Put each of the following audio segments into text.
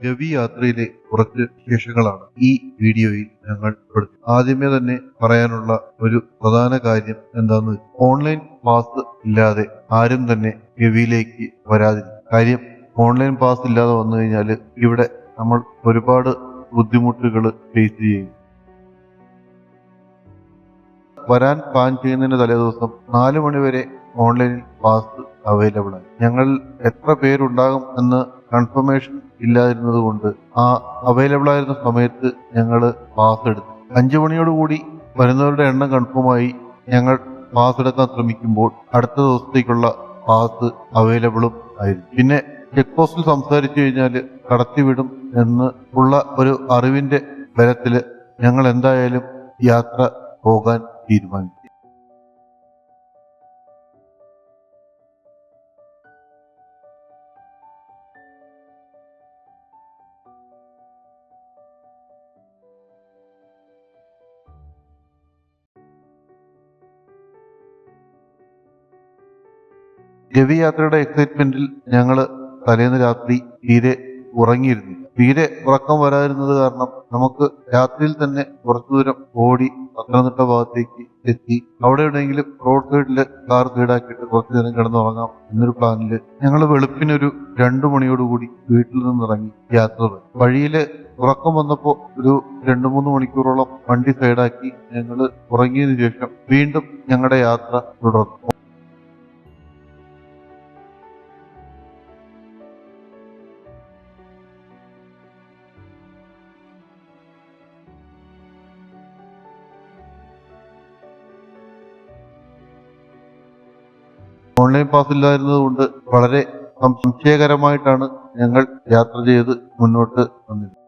രവി യാത്രയിലെ കുറച്ച് വിശേഷങ്ങളാണ് ഈ വീഡിയോയിൽ ഞങ്ങൾ ഉൾപ്പെടുത്തി ആദ്യമേ തന്നെ പറയാനുള്ള ഒരു പ്രധാന കാര്യം എന്താന്ന് ഓൺലൈൻ പാസ് ഇല്ലാതെ ആരും തന്നെ ഗവിയിലേക്ക് വരാതിരിക്കും. കാര്യം ഓൺലൈൻ പാസ് ഇല്ലാതെ വന്നു കഴിഞ്ഞാൽ ഇവിടെ നമ്മൾ ഒരുപാട് ബുദ്ധിമുട്ടുകൾ ഫേസ് ചെയ്യും. വരാൻ പ്ലാൻ ചെയ്യുന്നതിന് തലേദിവസം നാല് മണിവരെ ഓൺലൈനിൽ പാസ് അവൈലബിൾ ആയി ഞങ്ങൾ എത്ര പേരുണ്ടാകും എന്ന് കൺഫർമേഷൻ ഇല്ലാതിരുന്നത് കൊണ്ട് ആ അവൈലബിൾ ആയിരുന്ന സമയത്ത് ഞങ്ങൾ പാസ് എടുത്തു. അഞ്ചു മണിയോടുകൂടി വരുന്നവരുടെ എണ്ണം കൺഫേമായി ഞങ്ങൾ പാസ് എടുക്കാൻ ശ്രമിക്കുമ്പോൾ അടുത്ത ദിവസത്തേക്കുള്ള പാസ് അവൈലബിളും ആയിരുന്നു. പിന്നെ ചെക്ക് പോസ്റ്റിൽ സംസാരിച്ചു കഴിഞ്ഞാൽ കടത്തിവിടും എന്ന് ഉള്ള ഒരു അറിവിന്റെ ബലത്തിൽ ഞങ്ങൾ എന്തായാലും യാത്ര പോകാൻ തീരുമാനിച്ചു. രവി യാത്രയുടെ എക്സൈറ്റ്മെന്റിൽ ഞങ്ങൾ തലേന്ന് രാത്രി തീരെ ഉറങ്ങിയിരുന്നു. തീരെ ഉറക്കം വരാതിരുന്നത് കാരണം നമുക്ക് രാത്രിയിൽ തന്നെ കുറച്ചു ദൂരം ഓടി പത്തനംതിട്ട ഭാഗത്തേക്ക് എത്തി. അവിടെ എവിടെയെങ്കിലും റോഡ് സൈഡിൽ കാർ സൈഡാക്കിയിട്ട് കുറച്ചു നേരം കിടന്നുറങ്ങാം എന്നൊരു പ്ലാനിൽ ഞങ്ങൾ വെളുപ്പിനൊരു രണ്ടു മണിയോടുകൂടി വീട്ടിൽ നിന്ന് ഇറങ്ങി യാത്ര വഴിയിൽ ഉറക്കം വന്നപ്പോൾ ഒരു രണ്ടു മൂന്ന് മണിക്കൂറോളം വണ്ടി സൈഡാക്കി ഞങ്ങൾ ഉറങ്ങിയതിനു ശേഷം വീണ്ടും ഞങ്ങളുടെ യാത്ര തുടർന്നു. ഓൺലൈൻ പാസ് ഇല്ലായിരുന്നതുകൊണ്ട് വളരെ സംശയകരമായിട്ടാണ് ഞങ്ങൾ യാത്ര ചെയ്ത് മുന്നോട്ട് വന്നത്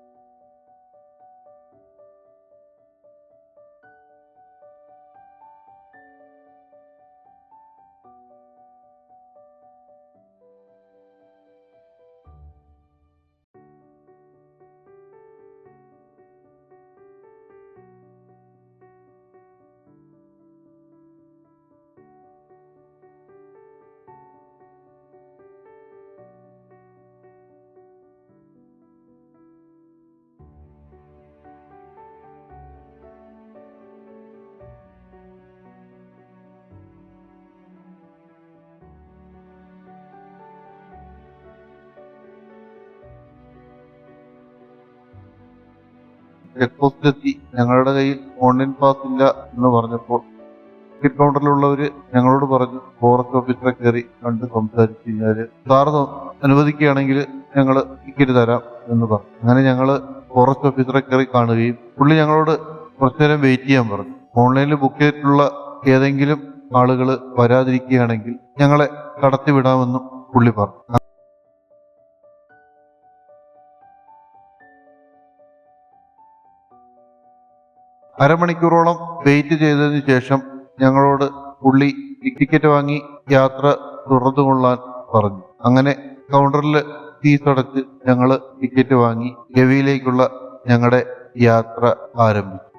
ചെക്ക് പോസ്റ്റിലെത്തി ഞങ്ങളുടെ കയ്യിൽ ഓൺലൈൻ പാസ് ഇല്ല എന്ന് പറഞ്ഞപ്പോൾ ടിക്കറ്റ് കൗണ്ടറിലുള്ളവർ ഞങ്ങളോട് പറഞ്ഞു ഫോറസ്റ്റ് ഓഫീസറെ കയറി കണ്ട് സംസാരിച്ചു കഴിഞ്ഞാൽ സാറ് അനുവദിക്കുകയാണെങ്കിൽ ഞങ്ങൾ ടിക്കറ്റ് തരാം എന്ന് പറഞ്ഞു. അങ്ങനെ ഞങ്ങൾ ഫോറസ്റ്റ് ഓഫീസറെ കയറി കാണുകയും പുള്ളി ഞങ്ങളോട് കുറച്ചു നേരം വെയിറ്റ് ചെയ്യാൻ പറഞ്ഞു. ഓൺലൈനിൽ ബുക്ക് ചെയ്തിട്ടുള്ള ഏതെങ്കിലും ആളുകൾ വരാതിരിക്കുകയാണെങ്കിൽ ഞങ്ങളെ കടത്തിവിടാമെന്നും പുള്ളി പറഞ്ഞു. അരമണിക്കൂറോളം വെയിറ്റ് ചെയ്തതിന് ശേഷം ഞങ്ങളോട് പുള്ളി ടിക്കറ്റ് വാങ്ങി യാത്ര തുടർന്നു കൊള്ളാൻ പറഞ്ഞു. അങ്ങനെ കൗണ്ടറിൽ ഫീസ് അടച്ച് ഞങ്ങൾ ടിക്കറ്റ് വാങ്ങി ഗവിയിലേക്കുള്ള ഞങ്ങളുടെ യാത്ര ആരംഭിച്ചു.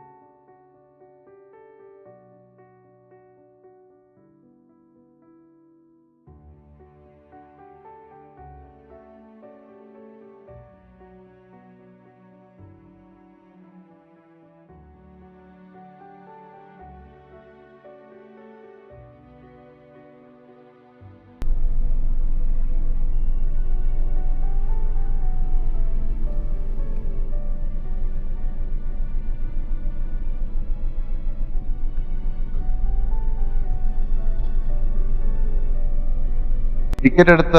ടിക്കറ്റ് എടുത്ത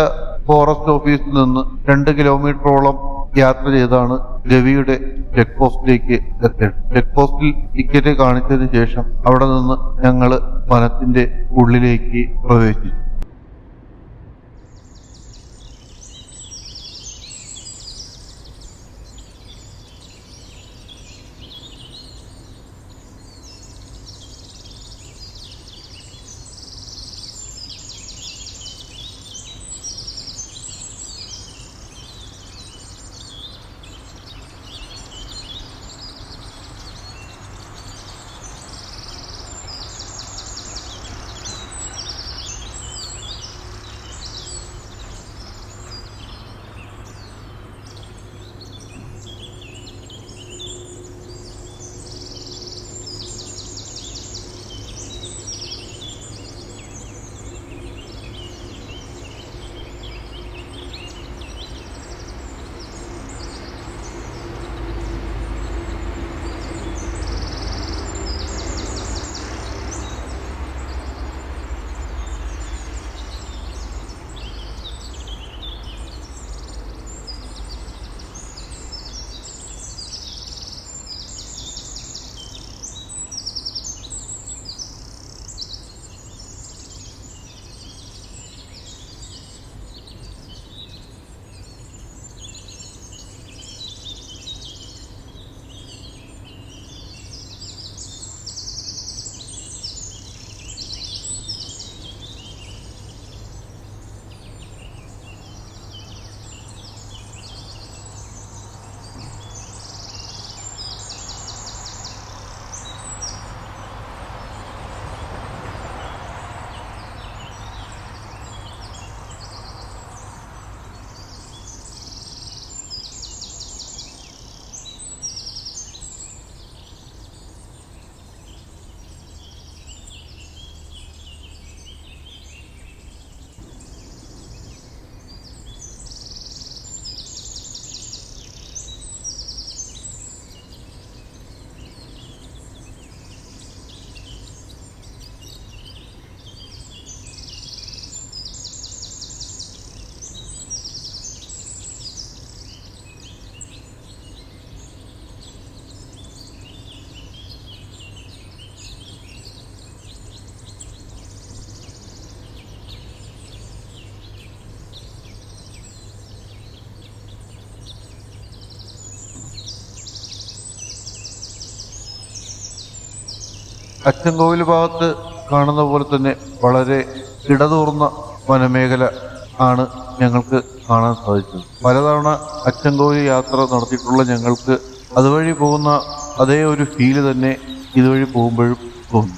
ഫോറസ്റ്റ് ഓഫീസിൽ നിന്ന് രണ്ട് കിലോമീറ്ററോളം യാത്ര ചെയ്താണ് രവിയുടെ ചെക്ക് പോസ്റ്റിലേക്ക് എത്തിയത്. ചെക്ക് പോസ്റ്റിൽ ടിക്കറ്റ് കാണിച്ചതിന് ശേഷം അവിടെ നിന്ന് ഞങ്ങൾ വനത്തിന്റെ ഉള്ളിലേക്ക് പ്രവേശിച്ചു. അച്ചൻകോവിൽ ഭാഗത്ത് കാണുന്ന പോലെ തന്നെ വളരെ ഇടതൂർന്ന വനമേഖല ആണ് ഞങ്ങൾക്ക് കാണാൻ സാധിച്ചത്. പലതവണ അച്ചൻകോവിൽ യാത്ര നടത്തിയിട്ടുള്ള ഞങ്ങൾക്ക് അതുവഴി പോകുന്ന അതേ ഒരു ഫീൽ തന്നെ ഇതുവഴി പോകുമ്പോഴും തോന്നി.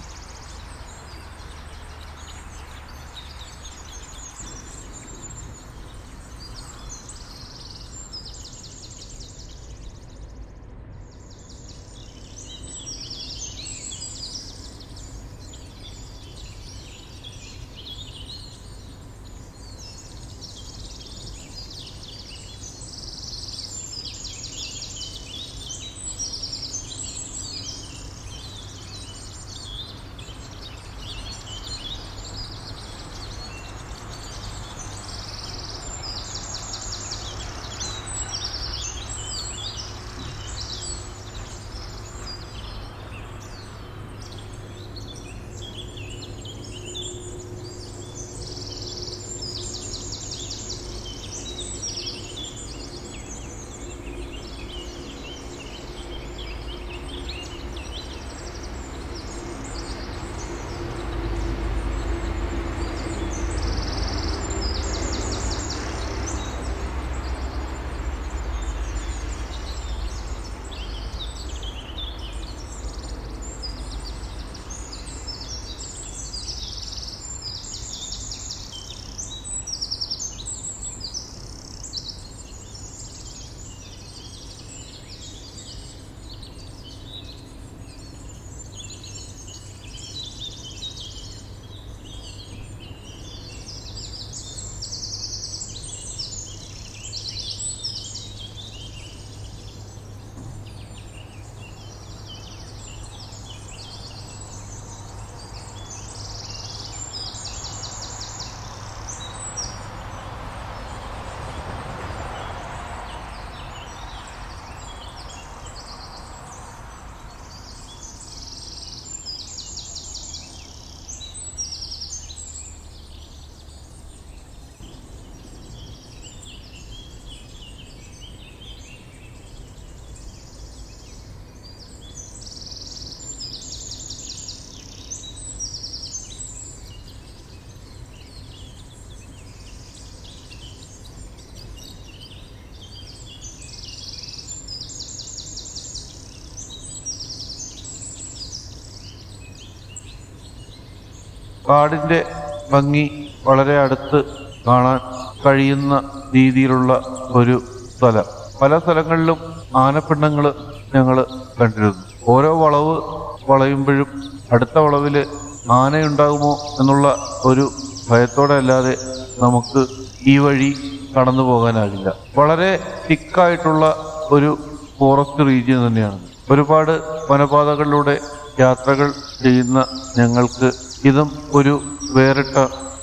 കാടിന്റെ ഭംഗി വളരെ അടുത്ത് കാണാൻ കഴിയുന്ന രീതിയിലുള്ള ഒരു സ്ഥലം. പല സ്ഥലങ്ങളിലും ആനപ്പിണ്ണങ്ങൾ ഞങ്ങൾ കണ്ടിരുന്നു. ഓരോ വളവ് വളയുമ്പോഴും അടുത്ത വളവിൽ ആനയുണ്ടാകുമോ എന്നുള്ള ഒരു ഭയത്തോടെ അല്ലാതെ നമുക്ക് ഈ വഴി കടന്നു പോകാനാകില്ല. വളരെ തിക്കായിട്ടുള്ള ഒരു ഫോറസ്റ്റ് റീജിയൻ തന്നെയാണ്. ഒരുപാട് വനപാതകളിലൂടെ യാത്രകൾ ചെയ്യുന്ന ഞങ്ങൾക്ക് ഇതും ഒരു വേറിട്ട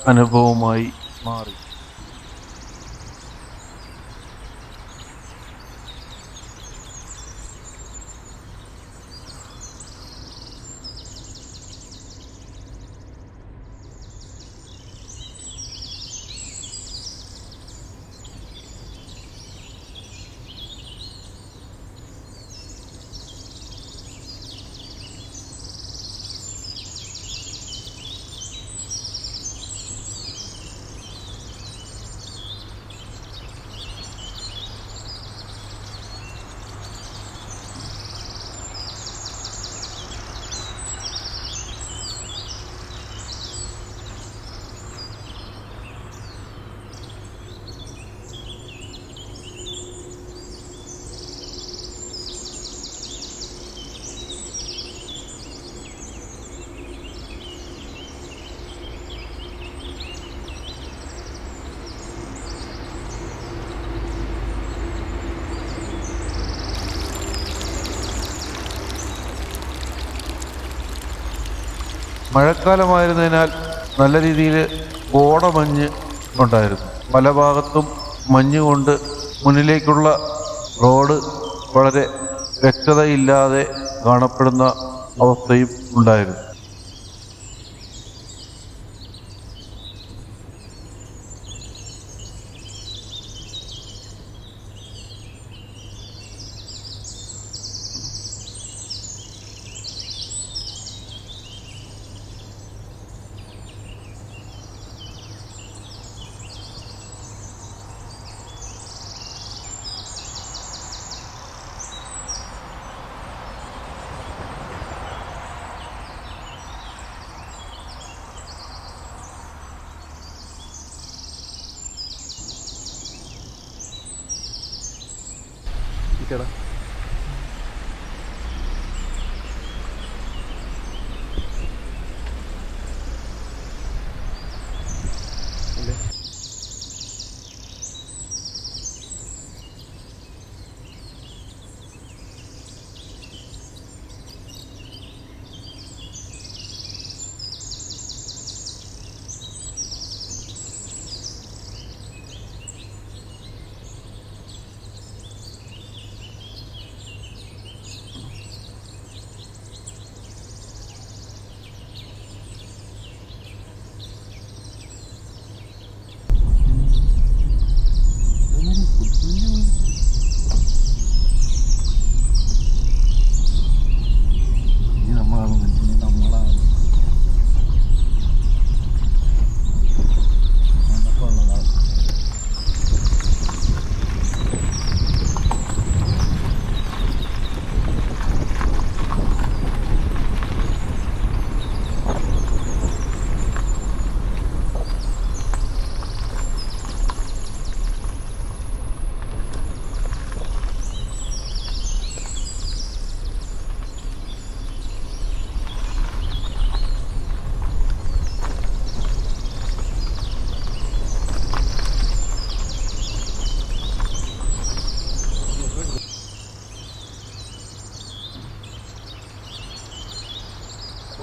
അനുഭവമായി മാറി. മഴക്കാലമായിരുന്നതിനാൽ നല്ല രീതിയിൽ ഓടമഞ്ഞ് ഉണ്ടായിരുന്നു. പല ഭാഗത്തും മഞ്ഞ് കൊണ്ട് മുന്നിലേക്കുള്ള റോഡ് വളരെ വ്യക്തതയില്ലാതെ കാണപ്പെടുന്ന അവസ്ഥയും ഉണ്ടായിരുന്നു.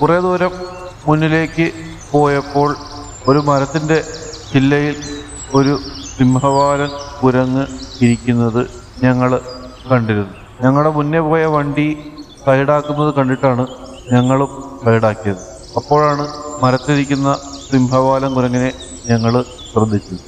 കുറേ ദൂരം മുന്നിലേക്ക് പോയപ്പോൾ ഒരു മരത്തിന്റെ ചില്ലയിൽ ഒരു സിംഹവാലൻ കുരങ്ങ് ഇരിക്കുന്നത് ഞങ്ങൾ കണ്ടിരുന്നു. ഞങ്ങളുടെ മുന്നേ പോയ വണ്ടി സൈഡാക്കുന്നത് കണ്ടിട്ടാണ് ഞങ്ങളും സൈഡാക്കിയത്. അപ്പോഴാണ് മരത്തിരിക്കുന്ന സിംഹവാലൻ കുരങ്ങിനെ ഞങ്ങൾ ശ്രദ്ധിച്ചത്.